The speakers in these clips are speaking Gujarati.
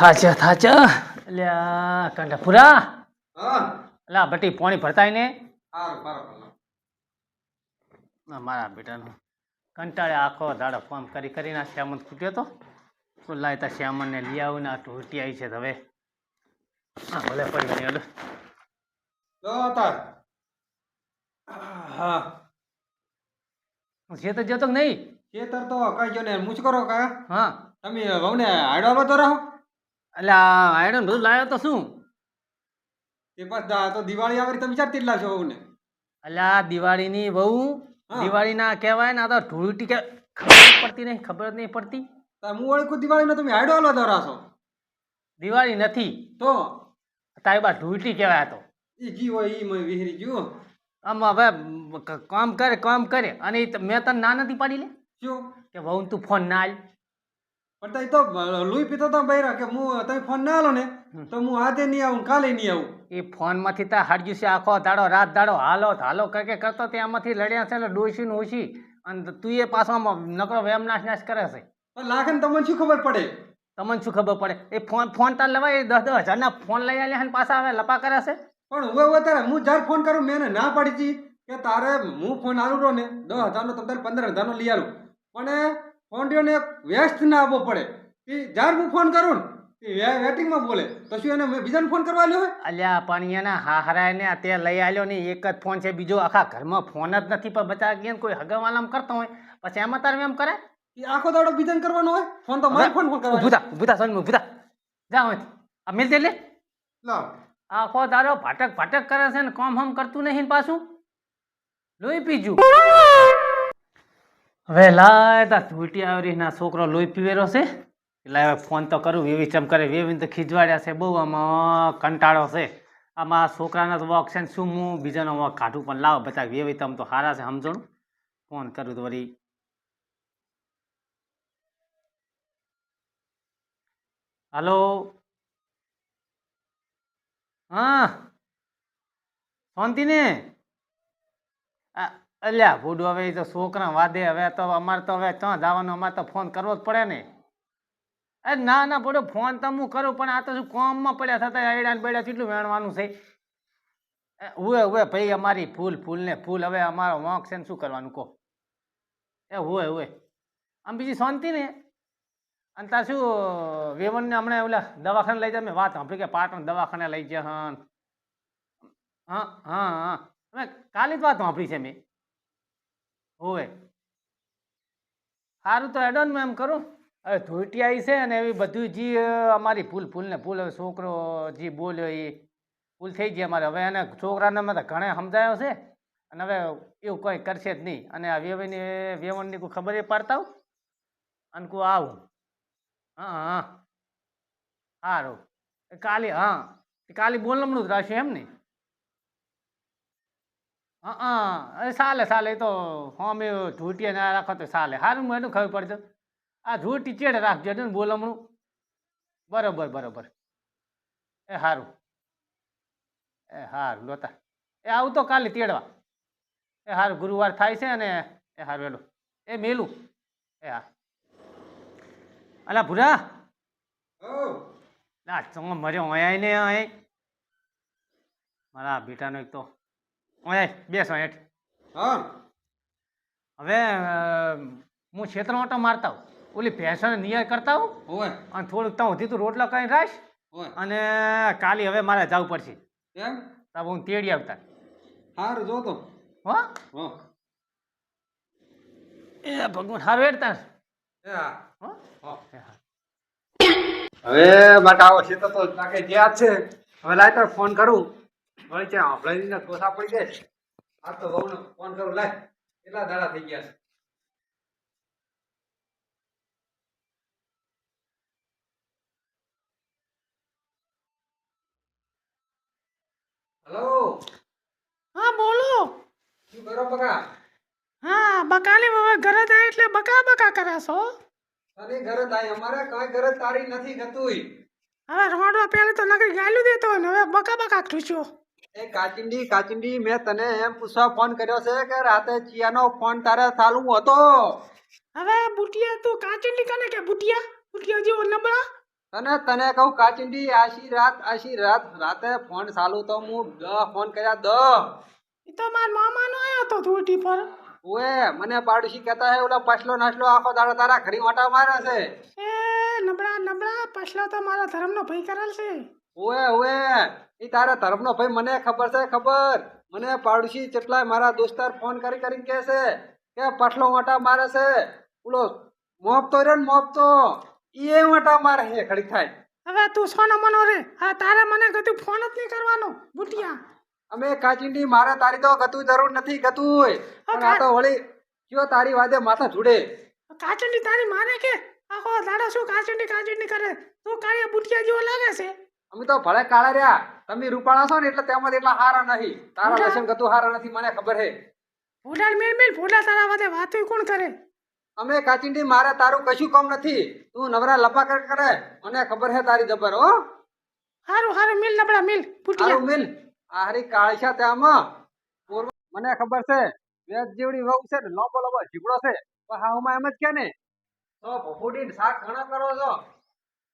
થાચા થાચા. અલ્યા પૂરા હા. લા બટી પાણી ભરતાય ને? મારા બેટાનો કંટાળે આખો દાડો ફોન કરી કરીને ના શ્યામંત ખૂટ્યો તો. તો લાય તા શ્યામનને લઈ આવું ને આ ટૂટી આવી છે હવે. હા ભલે પડી ગઈ હલો. હા. ખેતર જતો કે નહીં? ખેતર તો કઈ જો ને મૂછ કરો કા હા. તમે વહુને હાડવા તો રહો? એટલે આ આયરન બધું લાવ્યો તો શું? તે બસ દા- તો દિવાળી આવે તમે ચાર લાવશો ને એટલે આ દિવાળીની બહુ હા. દિવાળીના કહેવાય ને આ તો ઢોળટી કે ખબર જ પડતી નહીં ખબર જ નહીં પડતી. તો હું ઓળખું દિવાળીનો તમે હાડવા તો રાશો. દિવાળી નથી. તો? તારી બા કહેવાય આ તો. એ જી હોય ઈ મેં વિહરી ગયું. આમ હવે ક- કામ કરે કામ કરે. અને ઈ ત- મેં તને ના નથી પાડી લે? શું? કે વહુ તું ફોન ના આલ. પણ તઈ તો લુઈ પીતો તો બૈરા કે હું તઈ ફોન ના આલો ને તો હું આજે નહીં આવું કાલે નહીં આવું. એ ફોનમાંથી તા હાડ્યું છે આખો દાડો રાત દાડો હાલો હાલો કે કે કરતો ત્યાંમાંથી લડ્યા છે એટલે ડોસી ને ઓછી. અને તું એ પાછો નકરો વેમ નાશ નાશ કરે છે. પણ લાગે ને તમને શું ખબર પડે? તમને શું ખબર પડે? એ ફોન ફોન તાર લેવાય એ દસ દસ હજારના ફોન લઈ આવ્યા ને પાછા આવે લપા કરે છે? પણ હવે હવે તારે હું જ્યારે ફોન કરું મેં ના પાડી હતી કે તારે હું ફોન આલું રહો ને દસ હજારનો તો તારે પંદર હજારનો લઈ આલું. પણ ફોન વ્યસ્ત ના આપવો પડે. એ જ્યારે હું ફોન કરું ને એ વેટિંગમાં બોલે. તો શું એને મેં બીજાને ફોન કરવા લ્યો અલ્યા પણ એના હા હરાય તે લઈ આવ્યો ને એક જ ફોન છે બીજો આખા ઘરમાં ફોન જ નથી પણ બચા ગયા કોઈ હગાવાલામ કરતો હોય પછી એમાં તારે એમ કરે એ આખો દાડો બીજાને કરવાનો હોય? ફોન તો મારે ફોન ફોન કરવાનો થા ઊભું થા સોનમું જા અહીંથી. આ મિલ લે. લાવ. આખો દાડો ભાટક ભાટક કરે છે ને કામ હમ કરતું નહીં પાછું. લોહી પીજું. હવે લાય તા ધૂટી આવરી ના છોકરો લોહી પીવેરો છે. એટલે હવે ફોન તો કરું વેવી ચમ કરે, વેવીને તો ખીજવાડ્યા છે. બહુ આમાં કંટાળો છે. આમાં છોકરાના તો વોક છે ને શું હું બીજાનો વોક કાઢું, પણ લાવ બતા વેવી તમે તો સારા છે, સમજણ? ફોન કરું તો વળી. હાલો? હા? શાંતિ ને આ અલ્યા, ભૂડું હવે એ તો છોકરા વાદે, હવે તો અમારે તો હવે ત્યાં જવાનું? અમારે તો ફોન કરવો જ પડે ને. એ ના ના, ભૂડો, ફોન તો હું કરું, પણ આ તો શું કોમમાં પડ્યા થતા આયડા ને બેડા કેટલું વેણવાનું છે? એ, ઉવે ઉવે, ભાઈ અમારી ફૂલ ફૂલ ને ફૂલ હવે અમારો વોંક છે ને શું કરવાનું, કહો? એ હુએ હુએ આમ બીજી શાંતિ ને? અને તાર શું વેવનને હમણાં ઓલા દવાખાને લઈ જાય મેં વાત સાંભળી કે પાટણ દવાખાને લઈ જાય હા હા હા. હવે કાલે જ વાત સાંભળી છે મેં. હોવે સારું તો એડોન મેં એમ કરું. હવે આવી છે અને એવી બધું જે અમારી ભૂલ ભૂલ ને ભૂલ. હવે છોકરો જે બોલ્યો એ ભૂલ થઈ ગઈ અમારે. હવે એને છોકરાને મેં તો ઘણે સમજાયો છે. અને હવે એવું કંઈ કરશે જ નહીં. અને આ વેવણની વેવણની કોઈ ખબર એ પાડતા આવું. અને કોઈ આવું. હા હા. સારું કાલે, હા. કાલે બોલમણું જ રાખશું એમ ને? હા હા એ ચાલે ચાલે એ તો હોમે ધૂટીએ ના રાખો તો ચાલે સારું મને ખબર પડશે. આ ધૂટી ચેડે રાખજો ને બોલમણું. બરોબર બરોબર. એ સારું એ સારું લોતા. એ આવું તો કાલે તેડવા. એ સારું ગુરુવાર થાય છે અને એ સારું એલું એ મેલું. એ હા. અલા ભૂરા. ના મર્યો અહીંયા ને અહીં મારા બેટાનો એક તો ઓય બેસો હેઠ. હા. હવે હું છેતર ઓટો મારતા હું ઓલી ભેંસોને નિયર કરતા હોઉં. હોય અને થોડુંક ત્યાં સુધી તું રોટલો કરીને રાખ. હોય અને કાલે હવે મારે જવું પડશે. એમ તો હું તેડી આવતા. હારું જો તો. હો? હો. એ ભગવાન હારું હેડતા હો. હો? હા. હવે માટે આવો છે તો નાખે. જ્યાં છે હવે લાઈટર ફોન કરું. વળી ત્યાં હંભળાઈને કોથા પડી જાય આ તો વહુને ફોન કરું લાય કેટલા દાડા થઈ ગયા છે? હલો? હા બોલો. શું કરો બકા? હા બકાલી હવે ઘરે થાય એટલે બકા બકા કરાશો તને ઘરે તાય અમારે કઈ ઘરે તારી નથી ગતુંય હવે રોડમાં પહેલે તો નકરી ગાયલું દેતો ને હવે બકા બકા ખુશ્યો એ કાચિંડી કાચિંડી મેં તને એમ પૂછવા ફોન કર્યો છે કે રાતે ચિયાનો ફોન તારે ચાલુ હતો? હવે બુટિયા તું કાચિંડી કને કે બુટિયા? બુટિયા જેવો નબળા? તને તને કહું કાચિંડી આશી રાત આશી રાત રાતે ફોન ચાલુ તો હું દ ફોન કર્યા દ. એ તો મારા મામાનો આયો તો ધૂટી પર. ઓએ મને પાડોશી કહેતા હે ઓલા પાછલો નાસલો આખો દાડો તારા ઘરી વાટા મારે છે. એ નબળા નબળા પાછલો તો મારા ધર્મનો ભય કરેલ છે. ઓએ ઓએ એ તારા ધર્મનો ભાઈ મને ખબર છે ખબર. મને પાડોશી કેટલાય મારા દોસ્તાર ફોન કરી કરીને કહે છે કે પાટલો વાંટા મારે છે. ઓલો મોપતો રહ્યો ને ઈ એ વાંટા મારે છે ખડી થાય. હવે તું સોનો મનો રે? હા તારે મને ગતું ફોન જ નહીં કરવાનો બુટિયા. અમે કાચિંડી મારે તારી તો ગતું જરૂર નથી ગતું પણ આ તો વળી કયો તારી વાદે માથા જુડે કાચંડી તારી મારે કે? આખો દાડો શું કાચંડી કાચંડી કરે? તું કાળિયા બુટિયા જેવો લાગે છે? અમે તો ભલે કાળા રહ્યા તમે રૂપાળા છો ને એટલે તેમાં એટલા હારા નહીં. તારા દર્શન કતું હારા નથી મને ખબર હે. ફોડાડ મેલ મેલ ફોડા તારા વાતે વાતો કોણ કરે? અમે કાચિંડી મારે તારું કશું કામ નથી. તું નવરા લપા કર કરે મને ખબર હે તારી જબર હો. હારું હારું મિલ નબળા મિલ બુટિયા મિલ. આ હરી કાળશા તેમાં. મને ખબર છે વેદ જેવડી વહુ છે ને લોબો લોબો જીબડો છે. પણ હાહુમાં એમ જ કે ને. તો ભફુડી શાક ઘણા કરો છો?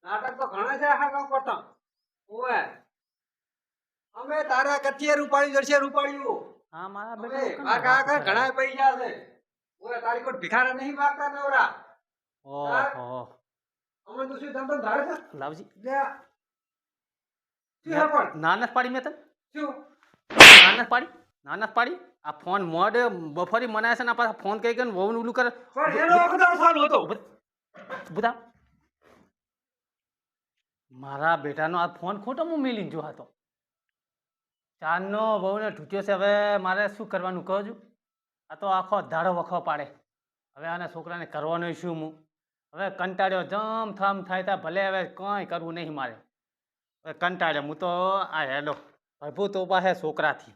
નાટક તો ઘણા છે હા કામ કરતા. ઓવે અમે તારા કથિયે રૂપાળી જશે રૂપાળ્યું હા મારા હવે આ કાકા ઘણા પૈસા છે ઓવે તારી કોઈ ભિખારા નહીં માગતા નવરા ઓહો અમે તો શું ધંધો ધારે છે લાવજી લે શું પણ નાનસ પાડી મેં તને શું નાનસ પાડી નાનસ પાડી આ ફોન મોડે બફરી મનાય છે ને પાછા ફોન કહી કરીને વહુને ઉલું કરે હતો બધા મારા બેટાનો આ ફોન ખોટો હું મેલીને જો હતો. ચારનો બહુને ઢૂંચ્યો છે, હવે મારે શું કરવાનું કહો છું? આ તો આખો ધાડો વખો પાડે. હવે આના છોકરાને કરવાનો શું હું? હવે કંટાળ્યો જમ થમ થાય ત્યાં ભલે હવે કંઈ કરવું નહીં મારે. હવે કંટાળ્યો, હું તો આ હેડો, પ્રભુ તો હે છોકરાથી.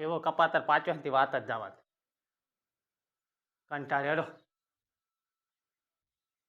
એવો કપાતર પાછો વાત જ જવા કંટાળ્યો હેડો.